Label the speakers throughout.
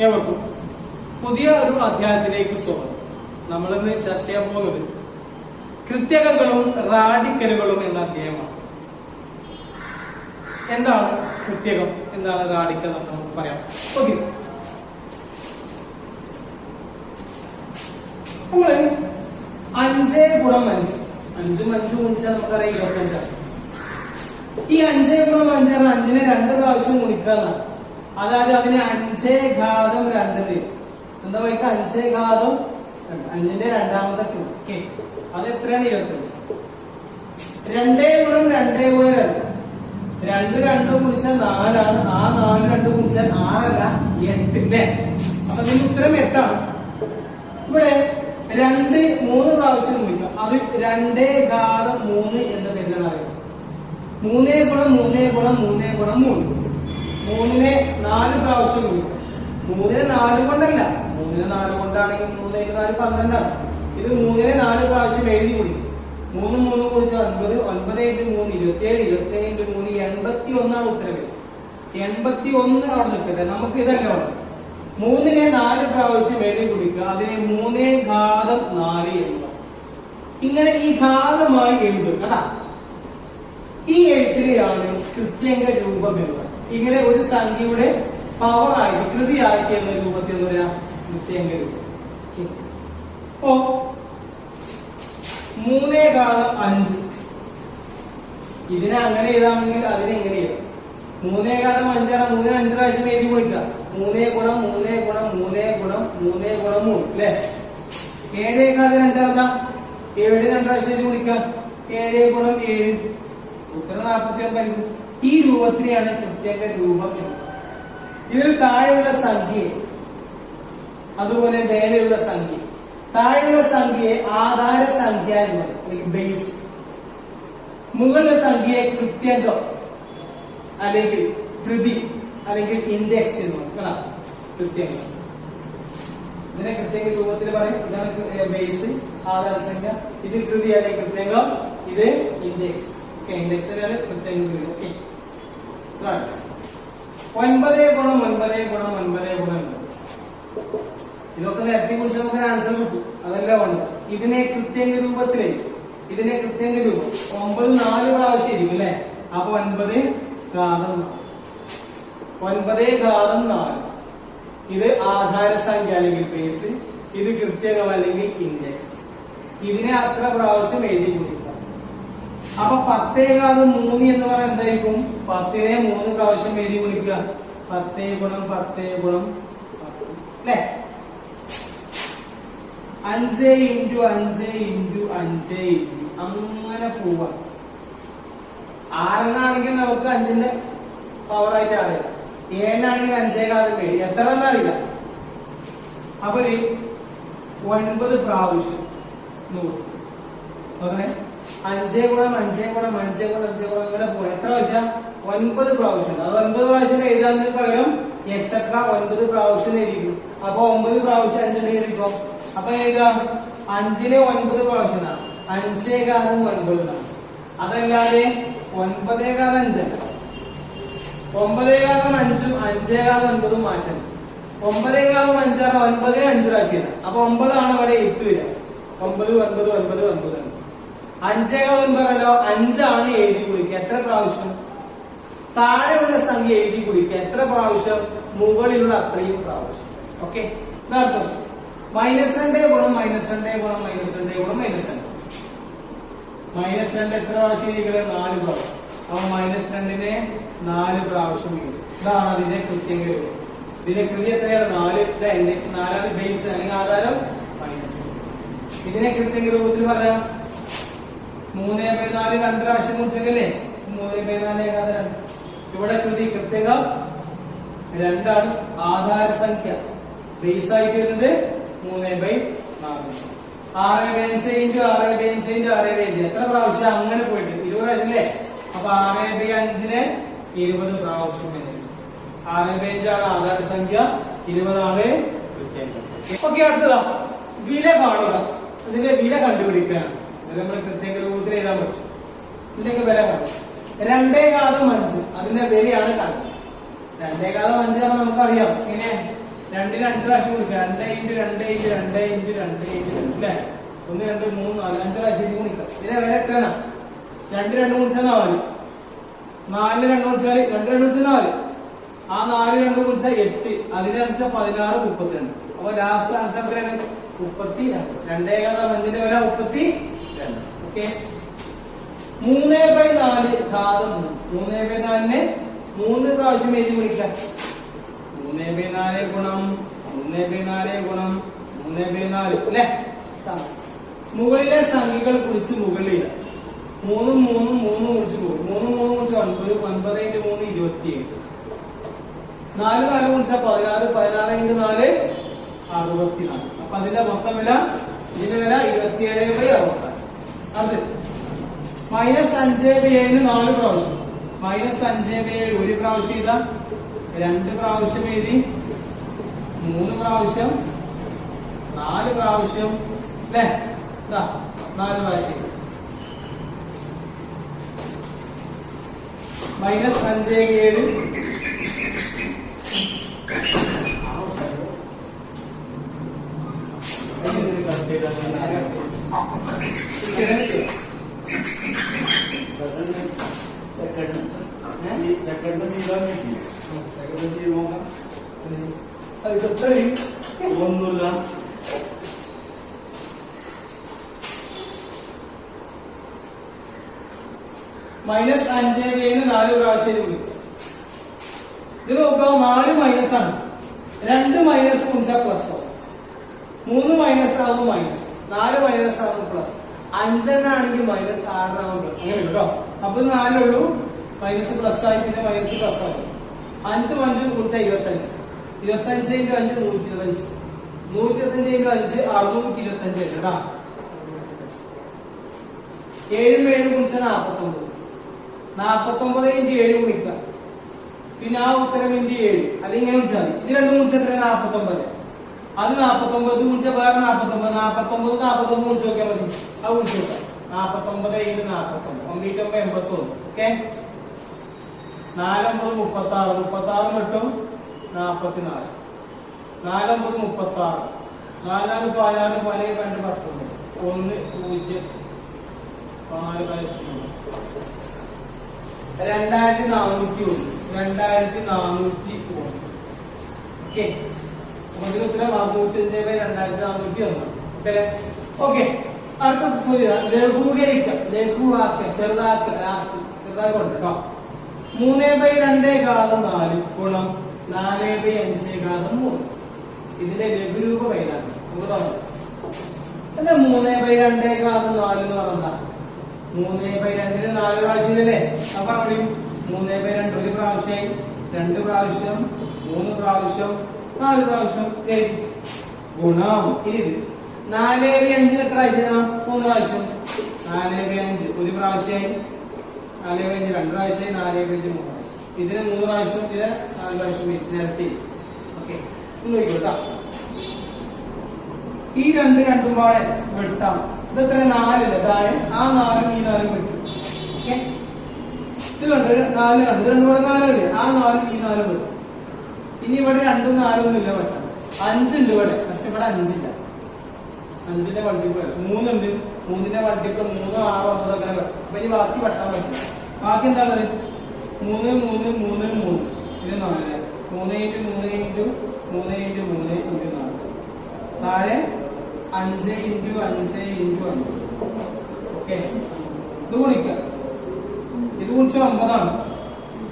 Speaker 1: ഏവർക്കും പുതിയ ഒരു അധ്യായത്തിലേക്ക് സ്വാഗതം. നമ്മൾ ഇന്ന് ചർച്ച ചെയ്യാൻ പോകുന്നത് കൃത്യകങ്ങളും റാഡിക്കലുകളും എന്ന അധ്യായമാണ്. എന്താണ് കൃത്യകം? എന്താണ് റാഡിക്കൽ എന്ന് നമുക്ക് പറയാം. ഓക്കെ. നമ്മൾ അഞ്ചേ ഗുണം അഞ്ച്. അഞ്ചും അഞ്ചും ഗുണിച്ചാൽ നമുക്കറിയാം ഇരുപത്തഞ്ചാണ്. ഈ അഞ്ചേ ഗുണം അഞ്ചാണ് അഞ്ചിനെ രണ്ട് പ്രാവശ്യം ഗുണിക്കാന്നാണ് അതായത് അതിന് അഞ്ചേ ഘാതം രണ്ട് തരും എന്താ പറയുക അഞ്ചേ ഘാതം. അഞ്ചിന്റെ രണ്ടാമത്തെ കെ അത് എത്രയാണ് ഇരുപത്തഞ്ച് രണ്ടേ ഗുണം രണ്ടേ ഗുണം രണ്ട്. രണ്ട് രണ്ട് കുറിച്ചാൽ നാലാണ്. ആ നാല് രണ്ട് കുറിച്ചാൽ ആറല്ല എട്ട് അല്ലേ അപ്പൊ ഇതിന് ഉത്തരം എട്ടാണ്. ഇവിടെ രണ്ട് മൂന്ന് പ്രാവശ്യം ഗുണിക്കാം. അത് രണ്ടേ ഘാതം മൂന്ന് എന്ന പേരിലാണ് അറിയുന്നത് മൂന്നേ ഗുണം മൂന്നേ ഗുണം മൂന്നേ ഗുണം മൂന്ന്. മൂന്നിനെ നാല് പ്രാവശ്യം ഗുണിക്കും മൂന്നിനെ നാല് കൊണ്ടല്ല. മൂന്നിനെ നാല് കൊണ്ടാണെങ്കിൽ മൂന്നേ നാല് പന്ത്രണ്ടാണ് ഇത് മൂന്നിനെ നാല് പ്രാവശ്യം എഴുതി കുടിക്കും. മൂന്ന് മൂന്ന് കുറിച്ച് ഒൻപത് ഒൻപത് ഇന്റു മൂന്ന് ഇരുപത്തിയേഴ് ഇരുപത്തിയേഴ് ഇന്റു മൂന്ന് എൺപത്തി ഒന്നാണ് ഉത്തരവ്. എൺപത്തി ഒന്ന് അവിടെ നിൽക്കട്ടെ. നമുക്ക് ഇതല്ല വേണം മൂന്നിനെ നാല് പ്രാവശ്യം എഴുതി കുടിക്കുക. അതിനെ മൂന്നേ ഘാതം നാല് എഴുതുക ഇങ്ങനെ ഈ ഘാതമായി എഴുതുക ഈ എഴുത്തിലെയാണ് കൃത്യങ്ക രൂപം പറയുന്നത് ഇങ്ങനെ ഒരു സംഖ്യയുടെ പവർ ആയി കൃതിയായിട്ട് എന്ന രൂപത്തിൽ എന്ന് പറയാം കൃത്യങ്ക രൂപം. Okay. അപ്പോ മൂന്നേ കാലം അഞ്ച്. ഇതിനെ അങ്ങനെ എഴുതാമെങ്കിൽ അതിനെ എങ്ങനെ മൂന്നേ കാലം അഞ്ചാണ് മൂന്നേ അഞ്ച് പ്രാവശ്യം എഴുതി കൊടുക്കാം മൂന്നേ ഗുണം മൂന്നേ ഗുണം മൂന്നേ ഗുണം മൂന്നേ ഗുണം മൂന്ന് അല്ലെ? ഏഴേ കാലം രണ്ടാമതാ ഏഴ് രണ്ട് പ്രാവശ്യം എഴുതി കൊടുക്കാം ഏഴേ ഗുണം ഏഴ്. ഉത്തരം നാൽപ്പത്തി ഒമ്പത് ഈ രൂപത്തിനെയാണ് കൃത്യങ്ക രൂപം. ഇതിൽ താഴെയുള്ള സംഖ്യയെ അതുപോലെ മേലെയുള്ള സംഖ്യ താഴെയുള്ള സംഖ്യയെ ആധാര സംഖ്യ എന്ന് പറയും ബേസ് മുകളിലെ സംഖ്യയെ കൃത്യന്തോ അല്ലെങ്കിൽ കൃതി അല്ലെങ്കിൽ ഇൻഡെക്സ് എന്ന് പറയും കേട്ടോ? കൃത്യങ്കം ഇതിനെ കൃത്യങ്ങൾ രൂപത്തിൽ പറയും. ഇതാണ് ബേസ് ആധാര സംഖ്യ. ഇത് കൃതി അല്ലെങ്കിൽ കൃത്യങ്കം ഇത് ഇൻഡെക്സ് ഓക്കെ ഒൻപത് ഗുണം ഒൻപത് ഗുണം ഗുണം. ഇതൊക്കെ നേരത്തെ കുറിച്ച് നമുക്ക് ആൻസർ കിട്ടും. അതെല്ലാം ഉണ്ട് ഇതിനെ കൃത്യങ്ക രൂപത്തിലേ ഇതിനെ കൃത്യങ്ക രൂപം. ഒമ്പത് നാല് പ്രാവശ്യം ഇരിക്കും അല്ലെ? അപ്പൊ ഒൻപത് ഘാതം ഒൻപത് ഘാതം നാല്. ഇത് ആധാര സംഖ്യ അല്ലെങ്കിൽ ബേസ് ഇത് കൃത്യകം അല്ലെങ്കിൽ ഇൻഡെക്സ് ഇതിനെ അത്ര പ്രാവശ്യം എഴുതി അപ്പൊ പത്തേ ഘാതം മൂന്ന് എന്ന് പറയാൻ എന്തായിരിക്കും? പത്തിനെ മൂന്ന് പ്രാവശ്യം എഴുതി വിളിക്കുക. പത്തേ ഗുണം പത്തേ ഗുണം അല്ലേ? അഞ്ച് ഇന്റു അഞ്ച് ഇന്റു അഞ്ച് അങ്ങനെ പോവാ. ആറെന്നാണെങ്കിൽ നമുക്ക് അഞ്ചിന്റെ പവറായിട്ട് അറിയാം ഏഴിനാണെങ്കിൽ അഞ്ചേകാലം ഏഴ്. എത്ര എന്നറിയില്ല അപ്പൊ ഒരു ഒൻപത് പ്രാവശ്യം. നൂറ്. നോക്കണേ. അഞ്ചേ ഗുണം അഞ്ചേ ഗുണം അഞ്ചേ ഗുണം അഞ്ചേ ഗുണം അങ്ങനെ പോകും എത്ര പ്രാവശ്യം? ഒൻപത് പ്രാവശ്യം. അത് ഒൻപത് പ്രാവശ്യം എഴുതാൻ പകരം എക്സെട്ര ഒൻപത് പ്രാവശ്യം എഴുതി അപ്പൊ ഒമ്പത് പ്രാവശ്യം അഞ്ചിന് എഴുതിക്കും? അപ്പൊ എഴുതാം അഞ്ചിലെ ഒൻപത് പ്രാവശ്യം അഞ്ചേ കാലം ഒൻപത് അതല്ലാതെ ഒൻപതേ കാലം അഞ്ചല്ല ഒമ്പതേ കാലം അഞ്ചും അഞ്ചേ കാലം ഒൻപതും മാറ്റം ഒമ്പതേ കാലം അഞ്ചാണ് ഒൻപതിന് അഞ്ച് പ്രാവശ്യം അപ്പൊ ഒമ്പതാണ് അവിടെ എട്ട് വരിക. ഒമ്പത് ഒൻപത് ഒൻപത് ഒൻപത്. അഞ്ചേ കാലം ഒൻപതല്ലോ അഞ്ചാണ് എഴുതി കുടിക്കുക. എത്ര പ്രാവശ്യം? താഴെയുള്ള സംഖ്യ എഴുതി കുടിക്കുക. എത്ര പ്രാവശ്യം? മുകളിലുള്ള അത്രയും പ്രാവശ്യം. ഓക്കെ മൈനസ് രണ്ടേ ഗുണം മൈനസ് രണ്ടേ ഗുണം മൈനസ് രണ്ടേ ഗുണം മൈനസ് രണ്ട്. മൈനസ് രണ്ട് എത്ര പ്രാവശ്യം എഴുതിക്കുന്നത് നാല് പ്രാവശ്യം. അപ്പൊ മൈനസ് രണ്ടിനെ നാല് പ്രാവശ്യം എഴുതും. ഇതാണ് അതിന്റെ കൃത്യങ്ങൾ ഇതിന്റെ കൃതി എത്രയാണ്? നാല്. നാലാണ് ബേസ് അല്ലെങ്കിൽ ആധാരം മൈനസ് ഇതിനെ കൃത്യങ്ങൾ രൂപത്തിൽ പറയാം മൂന്നേ ബൈ നാല് രണ്ട് പ്രാവശ്യം കുറിച്ചല്ലേ മൂന്നേ ബൈ നാല് ഏകാതെ ഇവിടെ കൃതി കൃത്യത രണ്ടാണ്. ആധാര സംഖ്യ ബേസ് ആയിട്ട് വരുന്നത് മൂന്നേ ബൈ നാല്. ആറ് ബൈൻസ് ഇന്റു ആറ് ബൈൻസ് ഇന്റു ആറ് ബൈൻസ് എത്ര പ്രാവശ്യം അങ്ങനെ പോയിട്ട്? ഇരുപത് പ്രാവശ്യം അല്ലേ? അപ്പൊ ആറ് ബൈ അഞ്ചിന് ഇരുപത് പ്രാവശ്യം ആറ് ബൈ അഞ്ചാണ് ആധാര സംഖ്യ. ഇരുപതാണ് ഓക്കെ അടുത്തതാ. വില കാണുക. ഇതിന്റെ വില കണ്ടുപിടിക്കാനാണ്. ഇത് നമ്മൾ കൃത്യ രൂപത്തിൽ എഴുതാൻ പറ്റും. ഇതിന്റെയൊക്കെ വില കാണും രണ്ടേ കാതം അഞ്ച്. അതിന്റെ വിലയാണ് കാണുന്നത് രണ്ടേ കാതം അഞ്ച് ആണ് നമുക്കറിയാം. ഇങ്ങനെ രണ്ടിന് അഞ്ച് പ്രാവശ്യം ഗുണിക്കുക രണ്ട് ഇന്റു രണ്ട് ഇന്റു രണ്ട് ഇന്റു രണ്ട് ഇന്റു രണ്ട് അല്ലേ? ഒന്ന് രണ്ട് മൂന്ന് നാല് അഞ്ച് പ്രാവശ്യം ഗുണിക്കാം. ഇതിനെ വില എത്രയാണ് രണ്ട് രണ്ട് ഗുണിച്ചാൽ നാല്. നാലിന് രണ്ട് ഗുണിച്ചാൽ രണ്ട് രണ്ട് ഗുണിച്ചാൽ നാല്. ആ നാല് രണ്ട് ഗുണിച്ചാൽ എട്ട്. അതിന് അടിച്ചാൽ പതിനാറ് മുപ്പത്തിരണ്ട്. അപ്പൊ ലാസ്റ്റ് ആൻസർ എത്രയാണ്? മുപ്പത്തി രണ്ട് രണ്ടേകാൽ അഞ്ചിന്റെ വില മുപ്പത്തി രണ്ട് ഓക്കെ. മൂന്ന് ബൈ നാല് ഘാതം മൂന്ന്. ബൈ നാലിനെ മൂന്ന് പ്രാവശ്യം എഴുതി വിളിക്കാം മൂന്ന് ബൈ നാല് ഗുണം മൂന്ന് ബൈ നാല് ഗുണം മൂന്ന് ബൈ നാല് അല്ലെ? മുകളിലെ സംഖ്യകൾ കുറിച്ച് മുകളിൽ മൂന്നും മൂന്നും മൂന്നും കുറിച്ച് പോകും മൂന്നും മൂന്നും കുറിച്ച് ഒൻപത് ഒൻപത് ഇന്റ് മൂന്ന് ഇരുപത്തി ഏഴ് നാല് നാല് കുറിച്ച പതിനാറ് പതിനാറ് ഇന്റ് നാല് അറുപത്തിനാല്. അപ്പൊ അതിന്റെ മൊത്തം വില ഇതിന്റെ വില ഇരുപത്തിയേഴ് ബൈ അറുപത്താറ് അടുത്ത് മൈനസ് അഞ്ച് ബി ഏഴിന് നാല് പ്രാവശ്യം. മൈനസ് അഞ്ച് ബി ഏഴ് ഒരു പ്രാവശ്യം ഇതാ രണ്ട് പ്രാവശ്യം എഴുതി. മൂന്ന് പ്രാവശ്യം. നാല് പ്രാവശ്യം. അല്ലേ? ഇതാ നാല് പ്രാവശ്യം. മൈനസ് അഞ്ച് ഏഴ്.
Speaker 2: ഒന്നുമില്ല
Speaker 1: മൈനസ് അഞ്ച് നാല് പ്രാവശ്യം ഇത് നോക്കാം നാല് മൈനസ് ആണ്. രണ്ട് മൈനസ് കുഞ്ചാ പ്ലസ് ആവും. മൂന്ന് മൈനസ് ആവും മൈനസ് നാല് മൈനസ് ആവും പ്ലസ് അഞ്ചെണ്ണാണെങ്കിൽ മൈനസ് ആറിനാവും പ്ലസ് അങ്ങനെ കേട്ടോ അപ്പൊ ഉള്ളൂ. മൈനസ് പ്ലസ് ആയി പിന്നെ മൈനസ് പ്ലസ് ആവും. അഞ്ചും അഞ്ചും കുറിച്ച ഇരുപത്തഞ്ച് ഇരുപത്തഞ്ച് ഇന്റു അഞ്ച് നൂറ്റി ഇരുപത്തഞ്ച് നൂറ്റി ഇരുപത്തഞ്ച് ഇന്റു അഞ്ച് അറുന്നൂറ്റി ഇരുപത്തഞ്ച് കേട്ടാ ഏഴും ഏഴും കുറിച്ച നാപ്പത്തൊമ്പത്. നാപ്പത്തൊമ്പത് ഇന്റു ഏഴ് ഗുണിക്കാം. പിന്നെ ആ ഉത്തരം ഇന്റു ഏഴ്. അല്ലെങ്കിൽ ഇങ്ങനെ വിളിച്ചാൽ മതി. ഇത് രണ്ടും കുറിച്ച് എത്ര നാപ്പത്തൊമ്പത്. അത് നാപ്പത്തൊമ്പത് ഗുണിച്ച വേറെ നാപ്പത്തൊമ്പത് നാപ്പത്തൊമ്പത് നാപ്പത്തൊമ്പത് ഗുണിച്ച് നോക്കിയാൽ മതി. അത് ഗുണിച്ച് നോക്കാം. നാപ്പത്തൊമ്പത് ഏഴ് നാപ്പത്തൊമ്പത്. ഒമ്പീറ്റൊമ്പത് എൺപത്തൊന്ന്. ഓക്കെ? നാലൊമ്പത് മുപ്പത്തി ആറ് മുപ്പത്തി ആറ് കിട്ടും നാപ്പത്തിനാല്. നാലൊമ്പത് മുപ്പത്തി ആറ് നാലാറ് പതിനാറ് പതിനേഴ് രണ്ട് പത്തൊമ്പത്. ഒന്ന് പൂജ്യം. നാല് രണ്ടായിരത്തി നാനൂറ്റി ഒന്ന്. രണ്ടായിരത്തി നാനൂറ്റി ഒന്ന്. ഓക്കെ? അപ്പൊ ഇതിന് ഉത്തരം നാനൂറ്റി അഞ്ച് ബൈ രണ്ടായിരത്തി നാനൂറ്റി ഒന്ന്. ഓക്കെ അടുത്ത ചോദ്യം ലഘൂകരിക്കുക ലഘുവാക്കുക ചെറുതാക്കുക. ലാസ്റ്റ് ചെറുതാക്കുണ്ട് കേട്ടോ. മൂന്ന് ബൈ രണ്ടേ കാലം നാല് ഗുണം നാല് ബൈ അഞ്ചേ കാലം മൂന്ന്. ഇതിന്റെ ലഘുരൂപം ഏതാണ് നമുക്ക് തോന്നാം അല്ല മൂന്ന് ബൈ രണ്ടേ കാലം നാല് എന്ന് പറഞ്ഞാൽ മൂന്ന് ബൈ രണ്ടിന് നാല് പ്രാവശ്യം അല്ലേ അപ്പൊ അവിടെ മൂന്ന് ബൈ രണ്ട് ഒരു പ്രാവശ്യമായി രണ്ട് പ്രാവശ്യം മൂന്ന് പ്രാവശ്യം നാല് പ്രാവശ്യം. ഗുണം. ഇനി ഇത് നാല് ബൈ അഞ്ചിന് എത്ര പ്രാവശ്യം മൂന്ന് പ്രാവശ്യം. നാല് ബി അഞ്ച്. ഒരു പ്രാവശ്യമായി നാല് ബി അഞ്ച്. രണ്ട് പ്രാവശ്യമായി നാല് ബി അഞ്ച് മൂന്ന് പ്രാവശ്യം. ഇതിന് മൂന്ന് പ്രാവശ്യം ഇതിന് നാല് പ്രാവശ്യം ഇത് നിരത്തി ഓക്കെ. നോക്കിക്കോട്ടാ ഈ രണ്ട് രണ്ടും പാടെ വെട്ടാം. എത്ര? നാലല്ലേ താഴെ ആ നാലും ഈ നാലും വെട്ടും. ഓക്കെ. ഇത് കണ്ടു? നാല് കണ്ടു? ഇത് രണ്ടു പാടെ നാലല്ലേ ആ നാലും ഈ നാലും വെട്ടും. ഇനി ഇവിടെ രണ്ടും നാലും ഒന്നും ഇല്ല പറ്റാം അഞ്ചുണ്ട് ഇവിടെ പക്ഷെ ഇവിടെ അഞ്ചില്ല. അഞ്ചിന്റെ മൾട്ടിപ്പിൾ മൂന്നുണ്ട്. മൂന്നിന്റെ മൾട്ടിപ്പിൾ മൂന്ന് ആറോ ഒമ്പതോ അങ്ങനെ അപ്പൊ ഇനി ബാക്കി വെട്ടാൻ പറ്റും ബാക്കി എന്താണത്? മൂന്ന് മൂന്ന് മൂന്ന് മൂന്ന്. ഇത് നാല് മൂന്ന് ഇന്റു മൂന്ന് ഇന്റു മൂന്ന് ഇന്റു മൂന്ന് ഇന്റു നാല്. താഴെ അഞ്ച് ഇന്റു അഞ്ച് ഇന്റു അഞ്ച്. ഓക്കെ. ഇത് ഗുണിക്കാം. ഇത് കുറിച്ച് ഒമ്പതാണ്.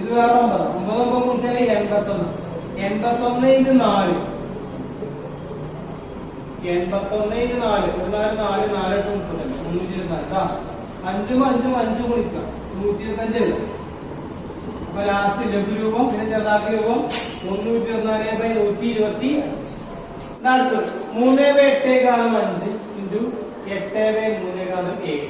Speaker 1: ഇത് വേറെ ഒമ്പതാണ്. ഒമ്പത് ഒമ്പത് കുറിച്ചാൽ എൺപത്തൊന്ന്. എൺപത്തൊന്ന് ഇന്റു നാല് എൺപത്തൊന്ന് ഇന്റു നാല് ഒരു നാല് നാല് നാല് എട്ട് മുപ്പത്തഞ്ച്. മുന്നൂറ്റി ഇരുപത്തിനാല് ഇതാ അഞ്ചും അഞ്ചും അഞ്ചും ഗുണിക്കാം നൂറ്റി ഇരുപത്തഞ്ച് വരും അപ്പൊ ലാസ്റ്റ് ലഘുരൂപം പിന്നെ ചെറുതാക്കി രൂപം. മുന്നൂറ്റി ഇരുപത്തിനാല് ബൈ നൂറ്റി ഇരുപത്തി അഞ്ച് മൂന്ന് ബൈ എട്ടേ കാലം അഞ്ച് ഇന്റു എട്ട് ബൈ മൂന്നേ കാലം ഏഴ്.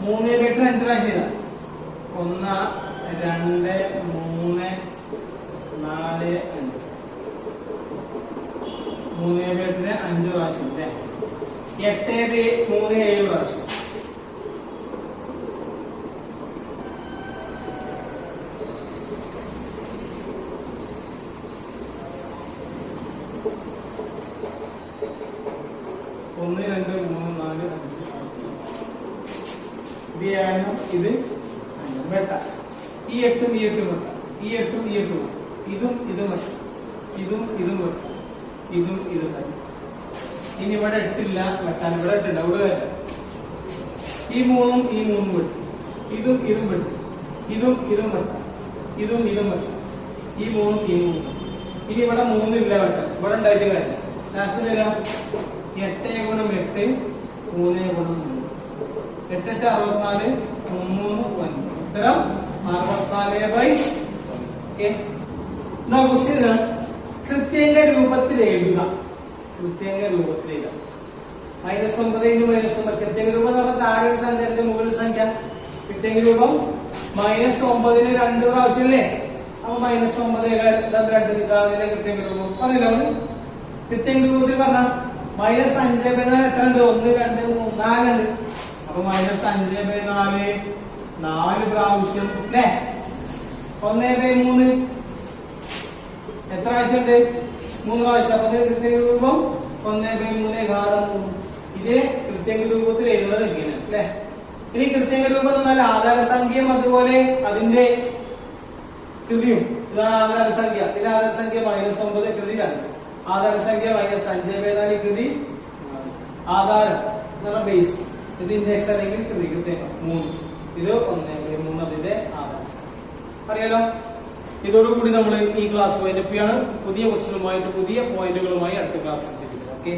Speaker 1: മൂന്ന് ബൈ എട്ടിന് അഞ്ച് ഒന്ന് രണ്ട് മൂന്ന് മൂന്ന് നാല് അഞ്ച്. മൂന്ന് എട്ടിന് അഞ്ച് പ്രാവശ്യം അല്ലേ? എട്ടേത് മൂന്ന് ഏഴ് പ്രാവശ്യം. ഒന്ന് രണ്ട് മൂന്ന് നാല് അഞ്ച്. ഇത്. ഇത് വെട്ട. ഈ എട്ടും ഈ എട്ടും വെട്ട. ഈ എട്ടും ഈ എട്ടും ഇതും ഇതും വെട്ട ഇതും ഇതും വെട്ട ഇതും ഇതും വെട്ട ഇനി ഇവിടെ എട്ടില്ല വെട്ടാൻ ഇവിടെ എട്ടുണ്ട് അവിടെ വരാം. ഈ മൂന്നും ഈ മൂന്നും വെട്ടും ഇതും ഇതും വെട്ടും ഇതും ഇതും വെട്ടാം ഇതും ഇതും വെട്ടാം ഈ മൂന്നും ഈ മൂന്നും ഇനി ഇവിടെ മൂന്നില്ല വെട്ടാം ഇവിടെ. ഉണ്ടായിട്ട് കാര്യം. ക്ലാസ് തരാം എട്ട് ഗുണം എട്ട് മൂന്ന് ഗുണം മൂന്ന്. എട്ടെട്ട് അറുപത്തിനാല് മൂന്ന് ഒൻപത് ഉത്തരം അറുപത്തിനാല് ബൈ ഓക്കെ. എന്നാ ക്വസ്റ്റ്യൻ ഇതാണ് കൃത്യങ്ക രൂപത്തിൽ എഴുതുക. കൃത്യങ്ക രൂപത്തിൽ എഴുതുക. മൈനസ് ഒമ്പത് ഇന്ന് മൈനസ് ഒമ്പത്. കൃത്യങ്ക രൂപം എന്ന് പറഞ്ഞാൽ താഴെ ഒരു സംഖ്യ എന്റെ മുകളിൽ സംഖ്യ. കൃത്യങ്ക രൂപം മൈനസ് ഒമ്പതിന് രണ്ട് പ്രാവശ്യം അല്ലേ അപ്പൊ മൈനസ് ഒമ്പത് രണ്ട്? ഇതാണ് കൃത്യങ്ക രൂപം. പറഞ്ഞില്ല കൃത്യങ്ക രൂപത്തിൽ പറഞ്ഞ മൈനസ് അഞ്ച് ബൈ എത്ര ഉണ്ട്? ഒന്ന് രണ്ട് മൂന്ന് നാലുണ്ട് അപ്പൊ മൈനസ് അഞ്ച് ബൈ നാല് നാല് പ്രാവശ്യം അല്ലേ? ഒന്നേ മൂന്ന്. എത്ര ആവശ്യമുണ്ട്? മൂന്ന് പ്രാവശ്യം. അപ്പൊ കൃത്യ രൂപം ഒന്ന് ബൈ മൂന്ന് ഘാതം മൂന്ന്. ഇതിനെ കൃത്യങ്ക രൂപത്തിൽ എഴുതുന്നത് ഇങ്ങനെയാണ് അല്ലെ? ഇനി കൃത്യങ്ക രൂപം എന്ന് പറഞ്ഞാൽ ആധാര സംഖ്യയും അതുപോലെ അതിന്റെ കൃതിയും. ഇതാണ് ആധാര സംഖ്യ ഇതിന്റെ ആധാര സംഖ്യ മൈനസ് ഒമ്പത് കൃതി രണ്ട് ആധാര സംഖ്യ മൈനസ് അഞ്ച് നാല് കൃതി. ആധാരം ബേസ് ഇത് ഇൻഡെക്സ് അല്ലെങ്കിൽ കൃതി കൃത്യം മൂന്ന്. ഇത് ഒന്ന് മൂന്ന് അതിന്റെ ആധാര. അറിയാലോ? ഇതോടുകൂടി നമ്മൾ ഈ ക്ലാസ് വൈൻഡപ്പ് ചെയ്യാണ്. പുതിയ ക്വസ്റ്റ്യനുമായിട്ട് പുതിയ പോയിന്റുകളുമായി അടുത്ത ക്ലാസ് ഓക്കെ